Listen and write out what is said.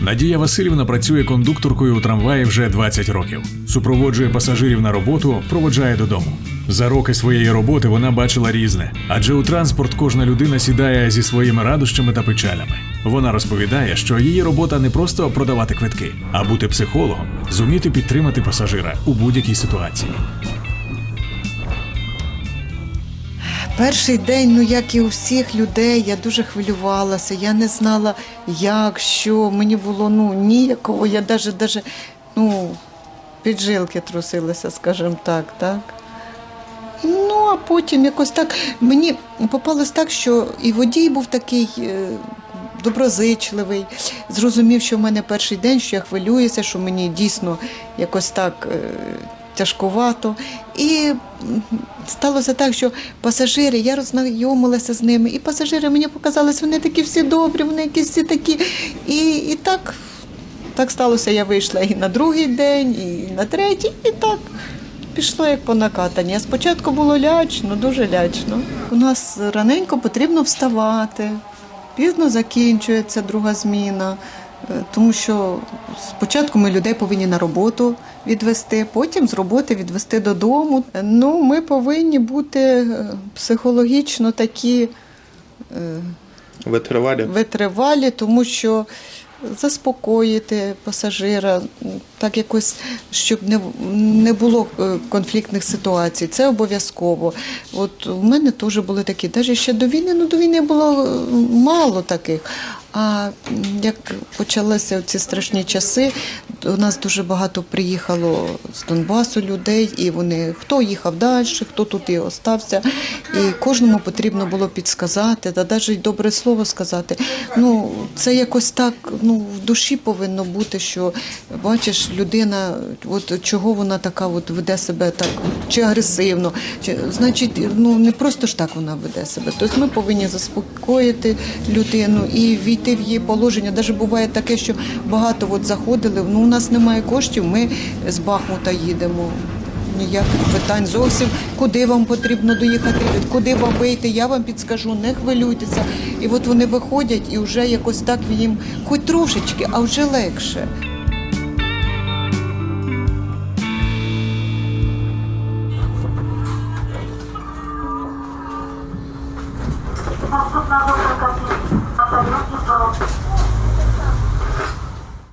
Надія Васильівна працює кондукторкою у трамваї вже 20 років. Супроводжує пасажирів на роботу, проводжає додому. За роки своєї роботи вона бачила різне, адже у транспорт кожна людина сідає зі своїми радощами та печалями. Вона розповідає, що її робота не просто продавати квитки, а бути психологом, зуміти підтримати пасажира у будь-якій ситуації. Перший день, ну як і у всіх людей, я дуже хвилювалася. Я не знала, як, що. Мені було ну ніякого. Я навіть, даже, ну, піджилки трусилися, скажімо так, так. Ну, а потім якось так мені попалось так, що і водій був такий е, доброзичливий, зрозумів, що в мене перший день, що я хвилююся, що мені дійсно якось так е, тяжкувато. І сталося так, що пасажири, я роззнайомилася з ними, і пасажири мені показались, вони такі всі добрі, вони якісь всі такі. І, і так, так сталося, я вийшла і на другий день, і на третій, і так. Пішло як по накатанні. Спочатку було лячно, дуже лячно. У нас раненько потрібно вставати, пізно закінчується друга зміна, тому що спочатку ми людей повинні на роботу відвести, потім з роботи відвести додому. Е, Ну, ми повинні бути е, психологічно такі е, Витривалі. витривалі, тому що заспокоїти пасажира, так якось, щоб не, не було е, конфліктних ситуацій. Це обов'язково. От у мене теж були такі, навіть ще до війни, ну до війни було е, мало таких. А як почалися ці страшні часи, у нас дуже багато приїхало з Донбасу людей, і вони хто їхав далі, хто тут і остався. І кожному потрібно було підсказати, та навіть добре слово сказати. Ну, це якось так ну, в душі повинно бути, що бачиш, людина, от чого вона така от веде себе так, чи агресивно, чи значить, ну не просто ж так вона веде себе. Тобто ми повинні заспокоїти людину і війти в її положення. Навіть буває таке, що багато от заходили. Ну, нас немає коштів, ми з Бахмута їдемо. Ніяких питань зовсім куди вам потрібно доїхати, куди вам вийти, я вам підскажу, не хвилюйтеся. І от вони виходять, і вже якось так їм, хоч трошечки, а вже легше.